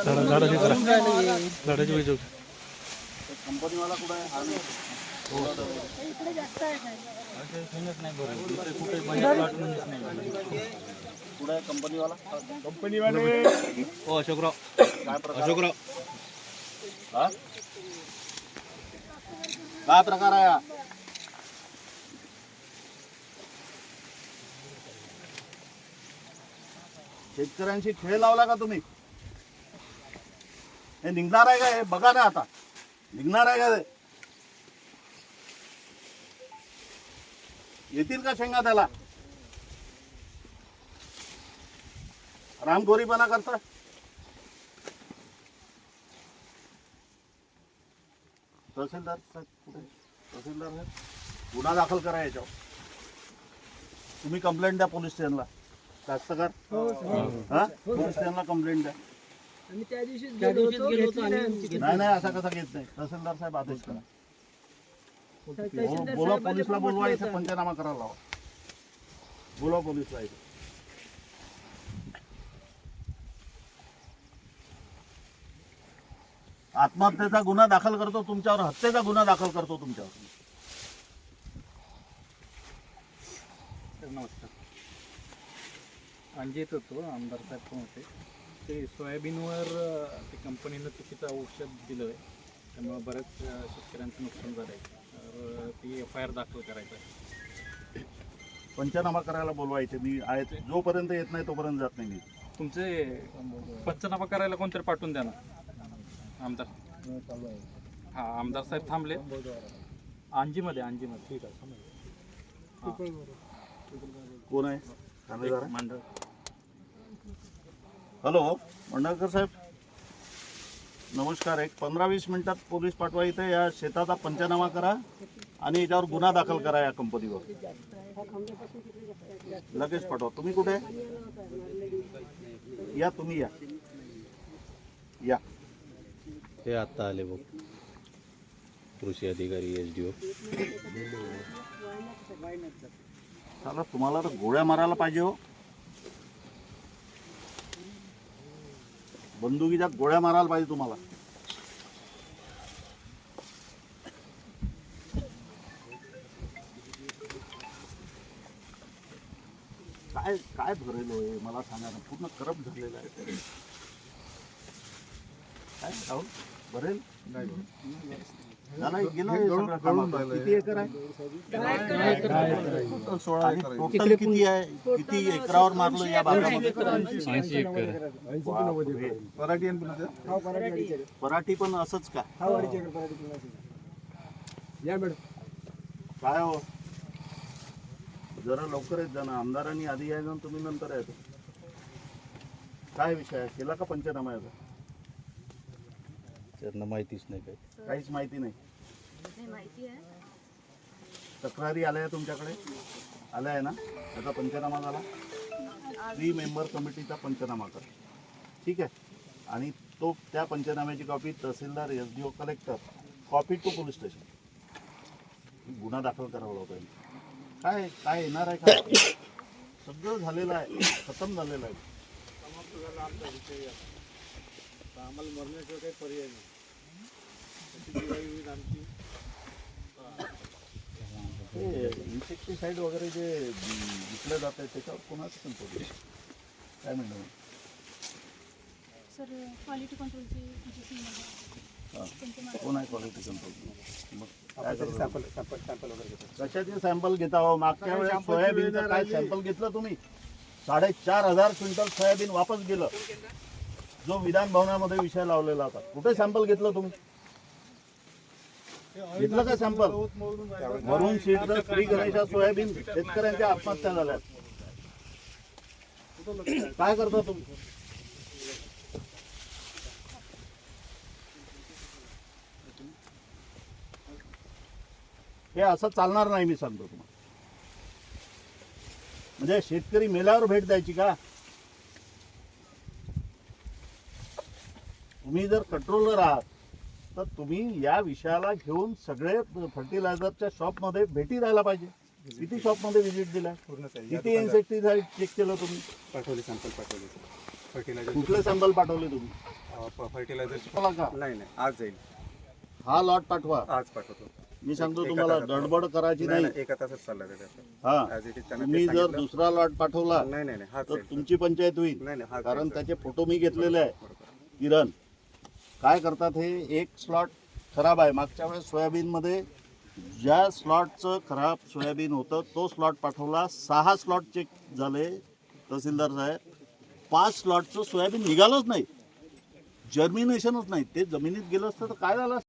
झाडा झाडाची करा झाडाची पाहिजे होती कंपनीवाला कुठं आहे हा नाही. आहे कंपनीवाला कंपनीवाले हो अशोकराव काय अशोकराव हा? काय प्रकार आहे हा? शेतकऱ्यांशी खेळ लावला का तुम्ही हे निघणार आहे का हे बघा ना आता निघणार आहे का येतील का शेंगा त्याला? रामगोरीपणा करता? तहसीलदार साहेब कुठे? तहसीलदार साहेब गुन्हा दाखल करा याच्यावर. तुम्ही कंप्लेंट द्या पोलीस स्टेशनला. कास्तकार हा पोलीस स्टेशनला कंप्लेंट द्या. नाही नाही असा कसा घेत नाही. तहसीलदार साहेब आदेश करा. बोल- बोला पोलीसला पण बोलवा म्हटलं इथे होतं. पंचनामा करायला लावा. बोलवा पोलीसला इथे. आत्महत्येचा गुन्हा दाखल करतो तुमच्यावर हत्येचा गुन्हा दाखल करतो तुमच्यावर. नमस्कार. अंजित होतो आमदार साहेब पण होते. ते सोयाबीनवर ते कंपनीनं चुकीचं औषध दिलं आहे त्यामुळे बऱ्याच शेतकऱ्यांचं नुकसान झालं आहे ती एफ आय आर दाखल करायचं. आहे पंचनामा करायला बोलवायचे. मी आहे जोपर्यंत येत नाही तोपर्यंत जात नाही मी. तुमचे पंचनामा करायला कोणतरी पाठवून द्या ना. आमदार. हां आमदार साहेब थांबले. अंजीमध्ये अंजीमध्ये ठीक आहे कोण आहे? ठाणेदार आहे? मंडळ. हॅलो मंडळकर साहेब. नमस्कार एक पंधरा वीस मिनिटात पोलीस पाठवा इथे. या शेताचा पंचनामा करा आणि याच्यावर गुन्हा दाखल करा या कंपनीवर. लगेच पाठवा. तुम्ही कुठे? या तुम्ही या. या. हे आता आले बघ. कृषी अधिकारी एस डी ओ. तुम्हाला तर गोळ्या मारायला पाहिजे हो. बंदुकीच्या गोळ्या मारायला पाहिजे तुम्हाला. काय काय भरेल आहे? मला सांगा ना पूर्ण करप्ट झालेलं आहे. काय राहुल? भरेल? नाही किती एकर आहे? आणि टोटल किती आहे? किती एकरावर मारलं या भागामध्ये बापरे. पराठी पण असंच का? काय हो? जरा लवकर येत जा ना. आमदारांनी आधी यायचं तुम्ही नंतर यायचं. काय विषय आहे? केला का पंचनामा याचा? त्यांना माहितीच नाही काही. काहीच माहिती नाही. तक्रारी आल्या आहे तुमच्याकडे? आल्या आहे ना? त्याचा पंचनामा झाला. थ्री मेंबर कमिटीचा पंचनामा कर. ठीक आहे? आणि तो त्या पंचनाम्याची copy tehsildar S D O collector copy to police station गुन्हा दाखल करावा लागतो काय काय येणार आहे का? सगळं झालेलं आहे. खतम झालेलं आहे. ते इन्सेक्टिसाईड वगैरे जे विकलं जात आहे त्याच्यावर कोणाचं कंट्रोल काय म्हणणं सर क्वालिटी कंट्रोलची कोण आहे क्वालिटी कंट्रोल मग काय कशाचे सॅम्पल घेता. हो? मागच्या वेळेस सोयाबीनचं काय सॅम्पल घेतलं तुम्ही? साडेचार हजार क्विंटल सोयाबीन वापस गेलं. जो विधान भवनामध्ये विषय लावलेला होता. कुठे सॅम्पल घेतलं तुम्ही? घेतलं का सॅम्पल भरून सीडचं श्री गणेशा सोयाबीन शेतकऱ्यांच्या आत्महत्या झाल्यात. काय करता तुम्ही? हे असं चालणार नाही मी सांगतो तुम्हाला. म्हणजे शेतकरी मेल्यावर भेट द्यायची का? तुम्ही जर कंट्रोलर आहात तर तुम्ही या विषयाला घेऊन सगळे फर्टिलायझरच्या शॉपमध्ये भेटी द्यायला पाहिजे. किती शॉपमध्ये व्हिजिट दिलाय? किती इन्सेक्टिसाइड चेक केलं तुम्ही? पाठवले सॅम्पल पाठवले. फर्टिलायझर कुठले सॅम्पल पाठवले तुम्ही? फर्टिलायझर का? नाही नाही. आज जाईल. हा लॉट पाठवा. आज पाठवतो. मी सांगतो तुम्हाला. गडबड करायची नाही एका तासात चालला हा. तुम्ही ते जर. दुसरा लॉट पाठवला नाही नाही तर तुमची पंचायत होईल. नाही नाही हाच कारण त्याचे फोटो मी घेतलेले आहे. किरण काय करतात हे? एक स्लॉट खराब आहे. मागच्या वेळेस सोयाबीनमध्ये ज्या स्लॉटचं खराब सोयाबीन होतं तो स्लॉट पाठवला. सहा स्लॉट चेक झाले तहसीलदार साहेब. पाच स्लॉटचं सोयाबीन निघालंच नाही. जर्मिनेशनच नाही. ते जमिनीत गेलं असतं तर काय झालं असतं?